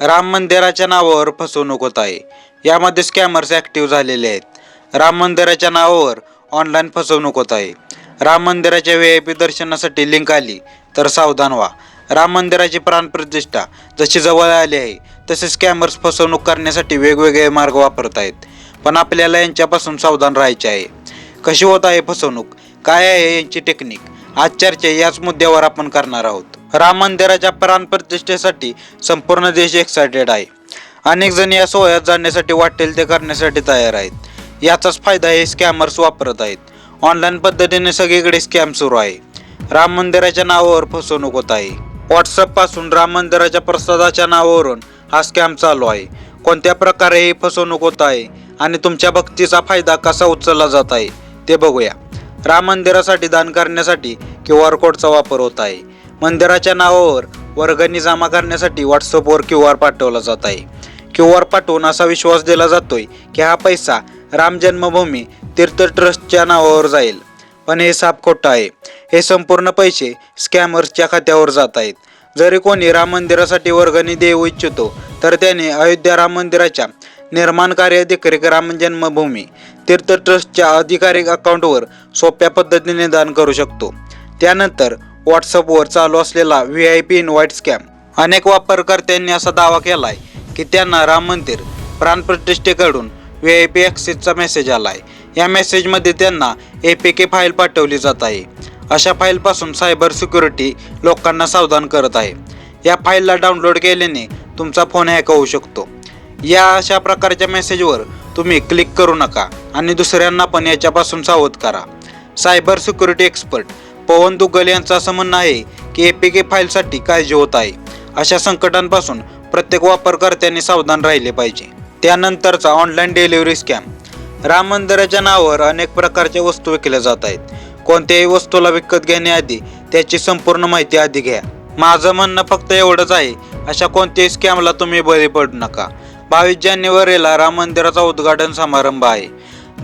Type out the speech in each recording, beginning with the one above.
राम मंदिराच्या नावावर फसवणूक होत आहे. यामध्ये स्कॅमर्स ॲक्टिव्ह झालेले आहेत. राम मंदिराच्या नावावर ऑनलाईन फसवणूक होत आहे. राम मंदिराच्या व्ही आय पी दर्शनासाठी लिंक आली तर सावधान व्हा. राम मंदिराची प्राणप्रतिष्ठा जशी जवळ आली आहे तसे स्कॅमर्स फसवणूक करण्यासाठी वेगवेगळे मार्ग वापरत आहेत. पण आपल्याला यांच्यापासून सावधान राहायचे आहे. कशी होत आहे फसवणूक? काय आहे यांची टेक्निक आज चर्चा याच मुद्द्यावर आपण करणार आहोत. राम मंदिराच्या प्राणप्रतिष्ठेसाठी संपूर्ण देश एक्सायटेड आहे. अनेक जण या सोहळ्यात जाण्यासाठी वाटेल ते करण्यासाठी तयार आहेत. याचाच फायदा हे स्कॅमर्स वापरत आहेत. ऑनलाईन पद्धतीने सगळीकडे स्कॅम सुरू आहे. राम मंदिराच्या नावावर फसवणूक होत आहे. व्हॉट्सअपपासून राम मंदिराच्या प्रसादाच्या नावावरून हा स्कॅम चालू आहे. कोणत्या प्रकारे ही फसवणूक होत आहे आणि तुमच्या भक्तीचा फायदा कसा उचलला जात आहे ते बघूया. राम मंदिरासाठी दान करण्यासाठी क्यू आर कोडचा वापर होत आहे. मंदिराच्या नावावर वर्गणी जमा करण्यासाठी व्हॉट्सअपवर क्यू आर पाठवला जात आहे. क्यू आर पाठवून असा विश्वास दिला जातोय की हा पैसा राम जन्मभूमी तीर्थ ट्रस्टच्या नावावर जाईल. पण हे साप खोटं आहे. हे संपूर्ण पैसे स्कॅमर्सच्या खात्यावर जात आहेत. जरी कोणी राम मंदिरासाठी वर्गणी देऊ इच्छितो तर त्याने अयोध्या राम मंदिराच्या निर्माण कार्य देखरेख राम जन्मभूमी तीर्थ ट्रस्टच्या अधिकारिक अकाउंटवर सोप्या पद्धतीने दान करू शकतो. त्यानंतर व्हॉट्सअपवर चालू असलेला V I P invite scam अनेक वापरकर्त्यांनी असा दावा केलाय की त्यांना राम मंदिर प्राणप्रतिष्ठेकडून व्ही आय पी ॲक्सेसचा मेसेज आलाय. या मेसेजमध्ये त्यांना ए पी के फाईल पाठवली जात आहे. अशा फाईलपासून सायबर सिक्युरिटी लोकांना सावधान करत आहे. या फाईलला डाउनलोड केल्याने तुमचा फोन हॅक होऊ शकतो. या अशा प्रकारच्या मेसेजवर तुम्ही क्लिक करू नका आणि दुसऱ्यांना पण याच्यापासून सावध करा. Cyber security expert Pawan Duggal यांचं असं म्हणणं आहे की ए पी के फाईलसाठी काळजी होत आहे. अशा संकटांपासून प्रत्येक वापरकर्त्यांनी सावधान राहिले पाहिजे. त्यानंतरचा ऑनलाईन डिलिव्हरी स्कॅम राम मंदिराच्या नावावर अनेक प्रकारच्या वस्तू विकल्या जात आहेत. कोणत्याही वस्तूला विकत घेण्याआधी त्याची संपूर्ण माहिती आधी घ्या. माझं म्हणणं फक्त एवढंच आहे. अशा कोणत्याही स्कॅमला तुम्ही बळी पडू नका. बावीस जानेवारीला राम मंदिराचा उद्घाटन समारंभ आहे.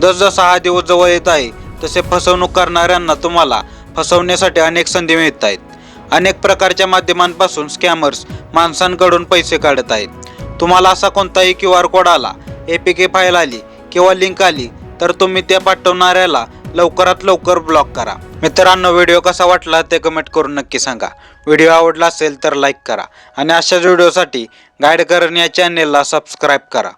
जसजसा हा दिवस जवळ येत आहे तसे फसवणूक करणाऱ्यांना तुम्हाला फसवण्यासाठी अनेक संधी मिळत आहेत. अनेक प्रकारच्या माध्यमांपासून स्कॅमर्स माणसांकडून पैसे काढत आहेत. तुम्हाला असा कोणताही क्यू आर कोड आला ए पी के फाईल आली किंवा लिंक आली तर तुम्ही त्या पाठवणाऱ्याला लवकरात लवकर ब्लॉक करा. मित्रांनो व्हिडिओ कसा वाटला ते कमेंट करून नक्की सांगा. व्हिडिओ आवडला असेल तर लाईक करा. आणि अशाच व्हिडिओसाठी गाईड करण या चॅनेलला सबस्क्राईब करा.